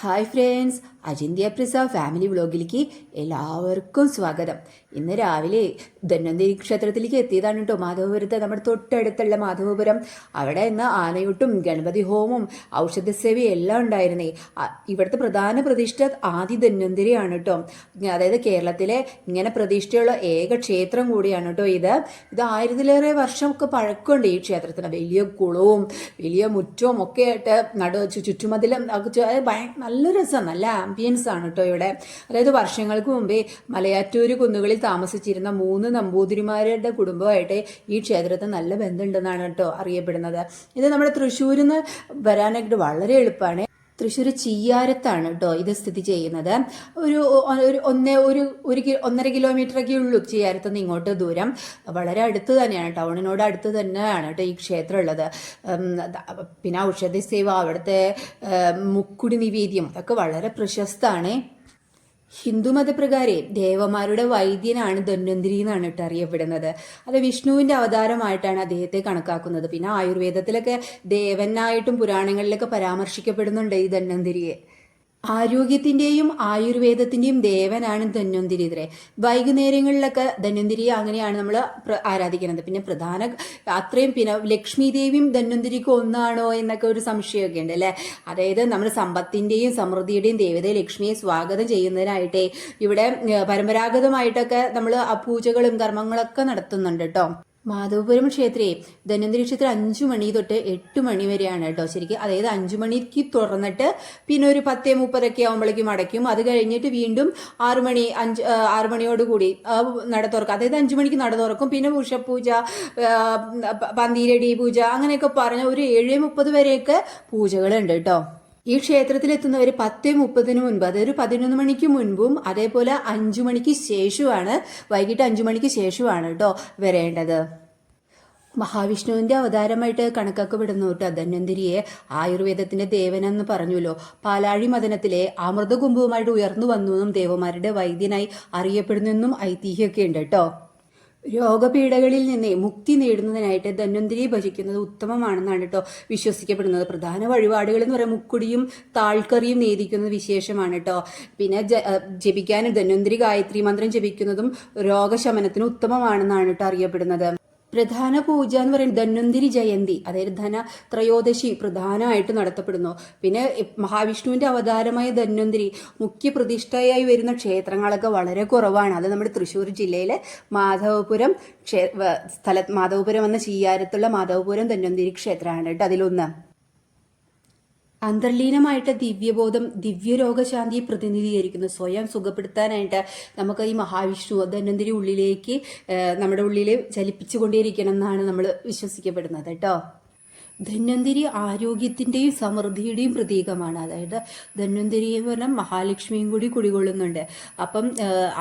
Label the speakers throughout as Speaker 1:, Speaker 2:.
Speaker 1: Hi friends അജിന്ത്യ പ്രസ family വ്ലോഗിലേക്ക് എല്ലാവർക്കും സ്വാഗതം ഇന്ന് രാവിലെ ധന്വന്തരി ക്ഷേത്രത്തിലേക്ക് എത്തിയതാണ് കേട്ടോ. മാധവപുരത്ത് നമ്മുടെ തൊട്ടടുത്തുള്ള മാധവപുരം. അവിടെ ഇന്ന് ആനയൂട്ടും ഗണപതി ഹോമവും ഔഷധസേവയും എല്ലാം ഉണ്ടായിരുന്നേ. ഇവിടുത്തെ പ്രധാന പ്രതിഷ്ഠ ആദി ധന്വന്തരിയാണ് കേട്ടോ. അതായത് കേരളത്തിലെ ഇങ്ങനെ പ്രതിഷ്ഠയുള്ള ഏക ക്ഷേത്രം കൂടിയാണ് കേട്ടോ ഇത്. ഇത് ആയിരത്തിലേറെ വർഷമൊക്കെ പഴക്കമുണ്ട് ഈ ക്ഷേത്രത്തിന്. വലിയ കുളവും വലിയ മുറ്റവും ഒക്കെ ആയിട്ട് നട ചുറ്റുമതിലും നല്ല രസം നല്ല ആംബിയൻസ് ആണ് കേട്ടോ ഇവിടെ. അതായത് വർഷങ്ങൾക്ക് മുമ്പേ മലയാറ്റൂര് കുന്നുകളിൽ താമസിച്ചിരുന്ന മൂന്ന് നമ്പൂതിരിമാരുടെ കുടുംബമായിട്ട് ഈ ക്ഷേത്രത്തിൽ നല്ല ബന്ധമുണ്ടെന്നാണ് കേട്ടോ അറിയപ്പെടുന്നത്. ഇത് നമ്മുടെ തൃശ്ശൂരിൽ നിന്ന് വരാനായിട്ട് വളരെ എളുപ്പമാണ്. തൃശ്ശൂർ ചീയാരത്താണ് കേട്ടോ ഇത് സ്ഥിതി ചെയ്യുന്നത്. ഒരു ഒരു ഒന്നേ ഒരു ഒരു ഒന്നര കിലോമീറ്ററൊക്കെ ഉള്ളൂ ചീയാരത്ത് നിന്ന് ഇങ്ങോട്ട് ദൂരം. വളരെ അടുത്ത് തന്നെയാണ് ടൗണിനോട് അടുത്ത് തന്നെയാണ് കേട്ടോ ഈ ക്ഷേത്രം ഉള്ളത്. പിന്നെ ഔഷധ സേവ അവിടുത്തെ മുക്കുടി നിവേദ്യം അതൊക്കെ വളരെ പ്രശസ്തമാണ്. ഹിന്ദുമതപ്രകാരെ ദേവന്മാരുടെ വൈദ്യനാണ് ധന്വന്തിരി എന്നാണ് കേട്ടോ അറിയപ്പെടുന്നത്. അത് വിഷ്ണുവിന്റെ അവതാരമായിട്ടാണ് അദ്ദേഹത്തെ കണക്കാക്കുന്നത്. പിന്നെ ആയുർവേദത്തിലൊക്കെ ദേവനായിട്ടും പുരാണങ്ങളിലൊക്കെ പരാമർശിക്കപ്പെടുന്നുണ്ട് ഈ ധന്വന്തിരിയെ. ആരോഗ്യത്തിന്റെയും ആയുർവേദത്തിന്റെയും ദേവനാണ് ധന്വന്തിരി ഇതരെ വൈകുന്നേരങ്ങളിലൊക്കെ ധന്വന്തിരിയെ അങ്ങനെയാണ് നമ്മൾ ആരാധിക്കുന്നത്. പിന്നെ പ്രധാന അത്രയും പിന്നെ ലക്ഷ്മി ദേവിയും ധന്വന്തിരിക്ക് ഒന്നാണോ എന്നൊക്കെ ഒരു സംശയമൊക്കെ ഉണ്ട് അല്ലേ? അതായത് നമ്മൾ സമ്പത്തിന്റെയും സമൃദ്ധിയുടെയും ദേവതയെ ലക്ഷ്മിയെ സ്വാഗതം ചെയ്യുന്നതിനായിട്ടേ ഇവിടെ പരമ്പരാഗതമായിട്ടൊക്കെ നമ്മൾ ആ പൂജകളും കർമ്മങ്ങളൊക്കെ നടത്തുന്നുണ്ട് കേട്ടോ മാധവപുരം ക്ഷേത്രേ ധന്വന്തരി ക്ഷേത്രം അഞ്ചു മണി തൊട്ട് എട്ട് മണി വരെയാണ് കേട്ടോ ശരിക്കും. അതായത് അഞ്ചു മണിക്ക് തുറന്നിട്ട് പിന്നെ ഒരു പത്തേ മുപ്പതൊക്കെ ആകുമ്പോഴേക്കും അടയ്ക്കും. അത് കഴിഞ്ഞിട്ട് വീണ്ടും ആറ് മണി അഞ്ച് ആറ് മണിയോട് കൂടി നട തുറക്കും. അതായത് അഞ്ചു മണിക്ക് നട തുറക്കും. പിന്നെ ഉഷപൂജ പന്തീരടി പൂജ അങ്ങനെയൊക്കെ പറഞ്ഞ ഒരു ഏഴ് മുപ്പത് വരെയൊക്കെ പൂജകളുണ്ട് കേട്ടോ. ഈ ക്ഷേത്രത്തിലെത്തുന്നവർ പത്ത് മുപ്പതിന് മുൻപ് അതായത് പതിനൊന്ന് മണിക്ക് മുൻപും അതേപോലെ അഞ്ചു മണിക്ക് ശേഷമാണ് വൈകിട്ട് അഞ്ചു മണിക്ക് ശേഷമാണ് കേട്ടോ വരേണ്ടത്. മഹാവിഷ്ണുവിന്റെ അവതാരമായിട്ട് കണക്കാക്കപ്പെടുന്നു കേട്ടോ ധന്വന്തിരിയെ ആയുർവേദത്തിന്റെ ദേവനെന്ന് പറഞ്ഞുല്ലോ പാലാഴി മദനത്തിലെ അമൃതകുംഭവുമായിട്ട് ഉയർന്നു വന്നുവെന്നും ദേവന്മാരുടെ വൈദ്യനായി അറിയപ്പെടുന്നെന്നും ഐതിഹ്യമൊക്കെ ഉണ്ട് കേട്ടോ രോഗപീഠകളിൽ നിന്ന് മുക്തി നേടുന്നതിനായിട്ട് ധന്വന്തിരി ഭജിക്കുന്നത് ഉത്തമമാണെന്നാണ് കേട്ടോ വിശ്വസിക്കപ്പെടുന്നത്. പ്രധാന വഴിപാടുകൾ എന്ന് പറയുന്നത് മുക്കുടിയും താൾക്കറിയും നേദിക്കുന്നത് വിശേഷമാണ് കേട്ടോ പിന്നെ ജപിക്കാനും ധന്വന്തിരി ഗായത്രി മന്ത്രം ജപിക്കുന്നതും രോഗശമനത്തിന് ഉത്തമമാണെന്നാണ് കേട്ടോ അറിയപ്പെടുന്നത്. പ്രധാന പൂജ എന്ന് പറയുന്നത് ധന്വന്തിരി ജയന്തി അതായത് ധന ത്രയോദശി പ്രധാനമായിട്ട് നടത്തപ്പെടുന്നു. പിന്നെ മഹാവിഷ്ണുവിന്റെ അവതാരമായ ധന്വന്തിരി മുഖ്യ പ്രതിഷ്ഠയായി വരുന്ന ക്ഷേത്രങ്ങളൊക്കെ വളരെ കുറവാണ്. അത് നമ്മുടെ തൃശ്ശൂർ ജില്ലയിലെ മാധവപുരം ക്ഷേ സ്ഥല മാധവപുരം എന്ന ചീയാരത്തുള്ള മാധവപുരം ധന്വന്തിരി ക്ഷേത്രമാണ് കേട്ടോ അതിലൊന്ന്. അന്തർലീനമായിട്ട് ദിവ്യബോധം ദിവ്യരോഗശാന്തിയെ പ്രതിനിധീകരിക്കുന്നു. സ്വയം സുഖപ്പെടുത്താനായിട്ട് നമുക്ക് ഈ മഹാവിഷ്ണു ധന്വന്തിരി ഉള്ളിലേക്ക് നമ്മുടെ ഉള്ളിൽ ചലിപ്പിച്ചുകൊണ്ടേയിരിക്കണം എന്നാണ് നമ്മൾ വിശ്വസിക്കപ്പെടുന്നത്. കേട്ടോ? ധന്വന്തിരി ആരോഗ്യത്തിന്റെയും സമൃദ്ധിയുടെയും പ്രതീകമാണ്. അതായത് ധന്വന്തിരി പോലെ മഹാലക്ഷ്മിയും കൂടി കുടികൊള്ളുന്നുണ്ട്. അപ്പം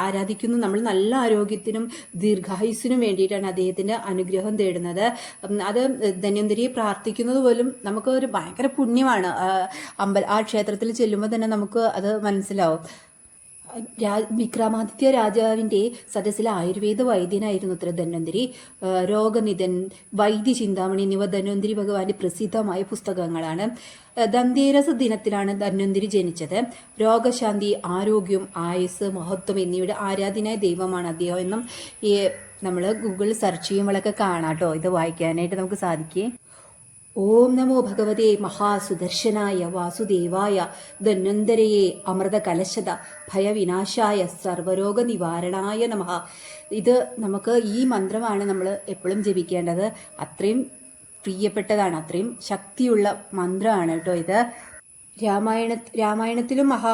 Speaker 1: ആരാധിക്കുന്നു നമ്മൾ നല്ല ആരോഗ്യത്തിനും ദീർഘായുസിനും വേണ്ടിയിട്ടാണ് അദ്ദേഹത്തിന്റെ അനുഗ്രഹം തേടുന്നത്. അത് ധന്വന്തിരിയെ പ്രാർത്ഥിക്കുന്നത് പോലും നമുക്ക് ഒരു ഭയങ്കര പുണ്യമാണ്. അമ്പല ആ ക്ഷേത്രത്തിൽ ചെല്ലുമ്പോൾ തന്നെ നമുക്ക് അത് മനസ്സിലാവും. വിക്രമാദിത്യ രാജാവിന്റെ സദസ്സിലെ ആയുർവേദ വൈദ്യനായിരുന്നു അത്ര ധന്വന്തിരി. രോഗനിധൻ വൈദ്യ ചിന്താമണി എന്നിവ ധന്വന്തിരി ഭഗവാന്റെ പ്രസിദ്ധമായ പുസ്തകങ്ങളാണ്. ആ, ധന്തേരസ് ദിനത്തിലാണ് ധന്വന്തിരി ജനിച്ചത്. രോഗശാന്തി ആരോഗ്യം ആയുസ് മഹത്വം എന്നിവയുടെ ആരാധനായ ദൈവമാണ് അദ്ദേഹം എന്നും നമ്മൾ ഗൂഗിൾ സെർച്ച് ചെയ്യുമ്പോഴൊക്കെ കാണാട്ടോ ഇത് വായിക്കാനായിട്ട് നമുക്ക് സാധിക്കേ. ഓം നമോ ഭഗവതേ മഹാസുദർശനായ വാസുദേവായ ധന്വന്തരയെ അമൃത കലശത ഭയവിനാശായ സർവരോഗ നിവാരണായ നമ. ഇത് നമുക്ക് ഈ മന്ത്രമാണ് നമ്മൾ എപ്പോഴും ജപിക്കേണ്ടത്. അത്രയും പ്രിയപ്പെട്ടതാണ് അത്രയും ശക്തിയുള്ള മന്ത്രമാണ് കേട്ടോ ഇത്. രാമായണ രാമായണത്തിലും മഹാ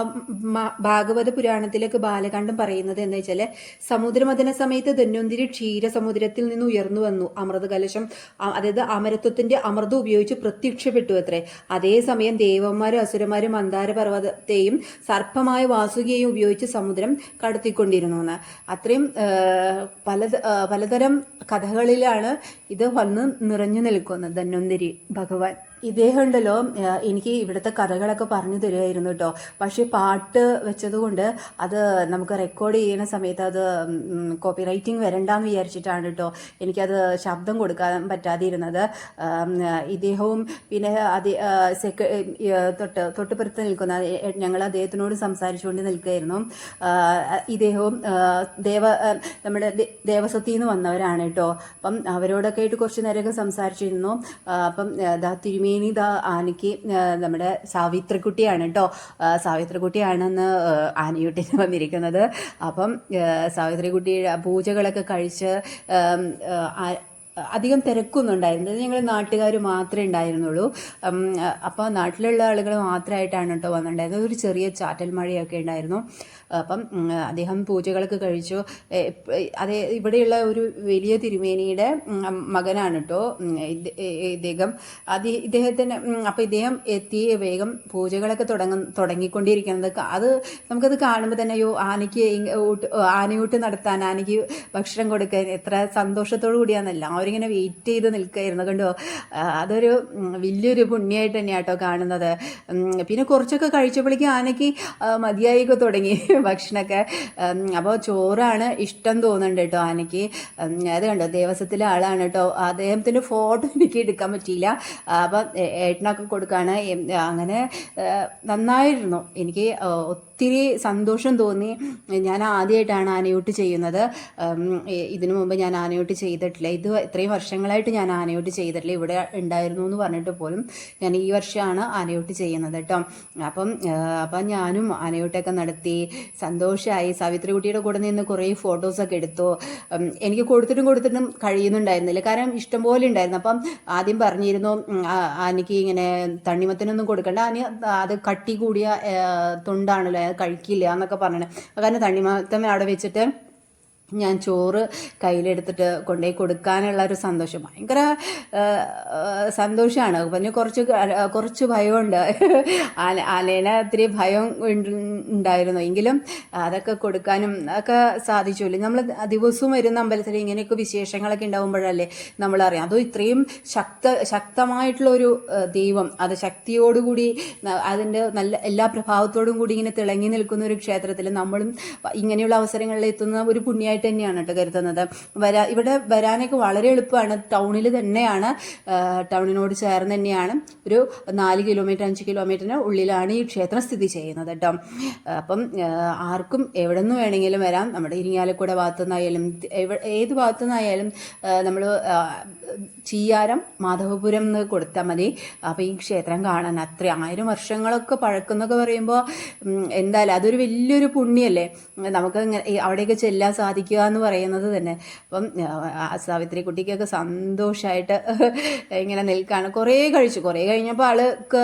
Speaker 1: ഭാഗവത പുരാണത്തിലൊക്കെ ബാലകാണ്ഡം പറയുന്നത് എന്ന് വെച്ചാൽ സമുദ്രമഥന സമയത്ത് ധന്വന്തിരി ക്ഷീരസമുദ്രത്തിൽ നിന്ന് ഉയർന്നു വന്നു. അമൃത കലശം അതായത് അമരത്വത്തിന്റെ അമൃതം ഉപയോഗിച്ച് പ്രത്യക്ഷപ്പെട്ടു അത്രേ. അതേസമയം ദേവന്മാരും അസുരന്മാരും മന്ദാര പർവതത്തെയും സർപ്പമായ വാസുകിയെയും ഉപയോഗിച്ച് സമുദ്രം കടത്തിക്കൊണ്ടിരുന്നു എന്ന്. അത്രയും പല പലതരം കഥകളിലാണ് ഇത് വന്ന് നിറഞ്ഞു നിൽക്കുന്നു ധന്വന്തിരി ഭഗവാൻ. ഇദ്ദേഹം ഉണ്ടല്ലോ എനിക്ക് ഇവിടുത്തെ കഥകളൊക്കെ പറഞ്ഞു തരുമായിരുന്നു കേട്ടോ. പക്ഷേ പാട്ട് വെച്ചതുകൊണ്ട് അത് നമുക്ക് റെക്കോർഡ് ചെയ്യുന്ന സമയത്ത് അത് കോപ്പി റൈറ്റിംഗ് വരണ്ടെന്ന് വിചാരിച്ചിട്ടാണ് കേട്ടോ എനിക്കത് ശബ്ദം കൊടുക്കാൻ പറ്റാതിരുന്നത്. ഇദ്ദേഹവും പിന്നെ അതി തൊട്ട് തൊട്ടുപുറത്ത് നിൽക്കുന്ന ഞങ്ങൾ അദ്ദേഹത്തിനോട് സംസാരിച്ചുകൊണ്ട് നിൽക്കുകയായിരുന്നു. ഇദ്ദേഹവും ദേവ നമ്മുടെ ദേവസ്വത്തിൽ നിന്ന് വന്നവരാണ് കേട്ടോ. അപ്പം അവരോടൊക്കെ ആയിട്ട് കുറച്ച് നേരമൊക്കെ സംസാരിച്ചിരുന്നു. അപ്പം ദാ തിരുമേനി ദാ ആനയ്ക്ക് നമ്മുടെ സാവിത്രിക്കുട്ടിയാണ് കേട്ടോ സാവിത്രിക്കുട്ടിയാണെന്ന് ആനയൂട്ടിന് വന്നിരിക്കുന്നത്. അപ്പം സാവിത്രിക്കുട്ടിയുടെ പൂജകളൊക്കെ കഴിച്ച് അധികം തിരക്കൊന്നും ഉണ്ടായിരുന്നത് ഞങ്ങൾ നാട്ടുകാർ മാത്രമേ ഉണ്ടായിരുന്നുള്ളൂ. അപ്പോൾ നാട്ടിലുള്ള ആളുകൾ മാത്രമായിട്ടാണ് കേട്ടോ വന്നിട്ടുണ്ടായിരുന്നത്. ഒരു ചെറിയ ചാറ്റൽ മഴയൊക്കെ ഉണ്ടായിരുന്നു. അപ്പം അദ്ദേഹം പൂജകളൊക്കെ കഴിച്ചു. അതേ ഇവിടെയുള്ള ഒരു വലിയ തിരുമേനിയുടെ മകനാണ് കേട്ടോ ഇദ്ദേഹം. അത് ഇദ്ദേഹത്തിന് അപ്പോൾ ഇദ്ദേഹം എത്തി വേഗം പൂജകളൊക്കെ തുടങ്ങ തുടങ്ങിക്കൊണ്ടിരിക്കുന്നത്. അത് നമുക്കത് കാണുമ്പോൾ തന്നെ അയ്യോ ആനയ്ക്ക് ആനയൂട്ട് നടത്താൻ ആനയ്ക്ക് ഭക്ഷണം കൊടുക്കാൻ എത്ര സന്തോഷത്തോടു കൂടിയാണെന്നല്ല ഇങ്ങനെ വെയിറ്റ് ചെയ്ത് നിൽക്കുകയായിരുന്നു കണ്ടോ? അതൊരു വലിയൊരു പുണ്യമായിട്ട് തന്നെയാണ് കേട്ടോ കാണുന്നത് പിന്നെ കുറച്ചൊക്കെ കഴിച്ചപ്പോഴേക്കും ആനയ്ക്ക് മതിയായി തുടങ്ങി ഭക്ഷണമൊക്കെ. അപ്പോൾ ചോറാണ് ഇഷ്ടം തോന്നുന്നുണ്ട് കേട്ടോ ആനയ്ക്ക്. അത് കണ്ടോ? ദേവസ്വത്തിലെ ആളാണ് കേട്ടോ. അദ്ദേഹത്തിന്റെ ഫോട്ടോ എനിക്ക് എടുക്കാൻ പറ്റിയില്ല. അപ്പം ഏട്ടനൊക്കെ കൊടുക്കുകയാണ് അങ്ങനെ നന്നായിരുന്നു. എനിക്ക് ഒത്തിരി സന്തോഷം തോന്നി. ഞാൻ ആദ്യമായിട്ടാണ് ആനയൂട്ട് ചെയ്യുന്നത്. ഇതിനു മുമ്പ് ഞാൻ ആനയൂട്ട് ചെയ്തിട്ടില്ല. ഇത് ഇത്രയും വർഷങ്ങളായിട്ട് ഞാൻ ആനയൂട്ട് ചെയ്തിട്ടില്ല. ഇവിടെ ഉണ്ടായിരുന്നു എന്ന് പറഞ്ഞിട്ട് പോലും ഞാൻ ഈ വർഷമാണ് ആനയൂട്ട് ചെയ്യുന്നത് കേട്ടോ. അപ്പം അപ്പം ഞാനും ആനയൂട്ടൊക്കെ നടത്തി. സന്തോഷമായി സാവിത്രി കുട്ടിയുടെ കൂടെ നിന്ന് കുറേ ഫോട്ടോസൊക്കെ എടുത്തു. എനിക്ക് കൊടുത്തിട്ടും കൊടുത്തിട്ടും കഴിയുന്നുണ്ടായിരുന്നില്ല. കാരണം ഇഷ്ടം പോലെ ഉണ്ടായിരുന്നു. അപ്പം ആദ്യം പറഞ്ഞിരുന്നു ആനയ്ക്ക് ഇങ്ങനെ തണ്ണിമത്തനൊന്നും കൊടുക്കണ്ട. ആന അത് കട്ടി കൂടിയ തൊണ്ടാണല്ലോ കഴിക്കില്ല എന്നൊക്കെ പറഞ്ഞത് കാരണം തണ്ണിമത്തമ്മ അവിടെ വെച്ചിട്ട് ഞാൻ ചോറ് കയ്യിലെടുത്തിട്ട് കൊണ്ടുപോയി കൊടുക്കാനുള്ള ഒരു സന്തോഷം. ഭയങ്കര സന്തോഷമാണ് പിന്നെ കുറച്ച് കുറച്ച് ഭയമുണ്ട്. ആന ആനേനെ ഒത്തിരി ഭയം ഉണ്ട് ഉണ്ടായിരുന്നു. എങ്കിലും അതൊക്കെ കൊടുക്കാനും ഒക്കെ സാധിച്ചില്ല നമ്മൾ ദിവസവും വരുന്ന അമ്പലത്തിൽ ഇങ്ങനെയൊക്കെ വിശേഷങ്ങളൊക്കെ ഉണ്ടാകുമ്പോഴല്ലേ നമ്മളറിയാം. അതും ഇത്രയും ശക്ത ശക്തമായിട്ടുള്ള ഒരു ദൈവം അത് ശക്തിയോടുകൂടി അതിന്റെ നല്ല എല്ലാ പ്രഭാവത്തോടും കൂടി ഇങ്ങനെ തിളങ്ങി നിൽക്കുന്ന ഒരു ക്ഷേത്രത്തിൽ നമ്മളും ഇങ്ങനെയുള്ള അവസരങ്ങളിൽ എത്തുന്ന ഒരു പുണ്യമായിട്ട് തന്നെയാണ് കേട്ടോ കരുതുന്നത്. വരാ ഇവിടെ വരാനൊക്കെ വളരെ എളുപ്പമാണ്. ടൗണിൽ തന്നെയാണ് ടൗണിനോട് ചേർന്ന് തന്നെയാണ്. ഒരു നാല് കിലോമീറ്റർ അഞ്ച് കിലോമീറ്ററിന് ഉള്ളിലാണ് ഈ ക്ഷേത്രം സ്ഥിതി ചെയ്യുന്നത് കേട്ടോ. അപ്പം ആർക്കും എവിടെ നിന്ന് വേണമെങ്കിലും വരാം. നമ്മുടെ ഇരിങ്ങാലക്കുട ഭാഗത്തു നിന്നായാലും ഏത് ഭാഗത്തു നിന്നായാലും നമ്മൾ ചീയാരം മാധവപുരം എന്ന് കൊടുത്താൽ മതി. അപ്പോൾ ഈ ക്ഷേത്രം കാണാൻ അത്ര ആയിരം വർഷങ്ങളൊക്കെ പഴക്കുന്നൊക്കെ പറയുമ്പോൾ എന്തായാലും അതൊരു വലിയൊരു പുണ്യല്ലേ? നമുക്ക് അവിടെയൊക്കെ ചെല്ലാൻ സാധിക്കുക എന്ന് പറയുന്നത് തന്നെ. അപ്പം സാവിത്രി കുട്ടിക്കൊക്കെ സന്തോഷമായിട്ട് ഇങ്ങനെ നിൽക്കുകയാണ് കുറേ കഴിച്ചു. കുറേ കഴിഞ്ഞപ്പോൾ ആൾക്ക്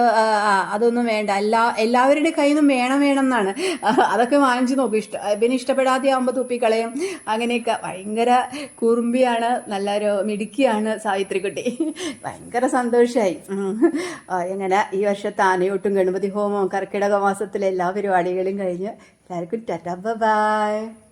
Speaker 1: അതൊന്നും വേണ്ട. എല്ലാ എല്ലാവരുടെ കയ്യിൽ നിന്നും വേണം വേണം എന്നാണ്. അതൊക്കെ വാങ്ങിച്ചു നോക്കും. ഇഷ്ടം പിന്നെ ഇഷ്ടപ്പെടാതെ ആകുമ്പോൾ തുപ്പിക്കളയും. അങ്ങനെയൊക്കെ. ഭയങ്കര കുറുമ്പിയാണ്. നല്ലൊരു മിടുക്കിയാണ് സാവിത്രിക്കുട്ടി. ഭയങ്കര സന്തോഷമായി എങ്ങനെ ഈ വർഷത്തെ ആനയോട്ടും ഗണപതി ഹോമവും കർക്കിടക മാസത്തിലെ എല്ലാ പരിപാടികളും കഴിഞ്ഞ് എല്ലാവർക്കും ടാറ്റ. ബൈ.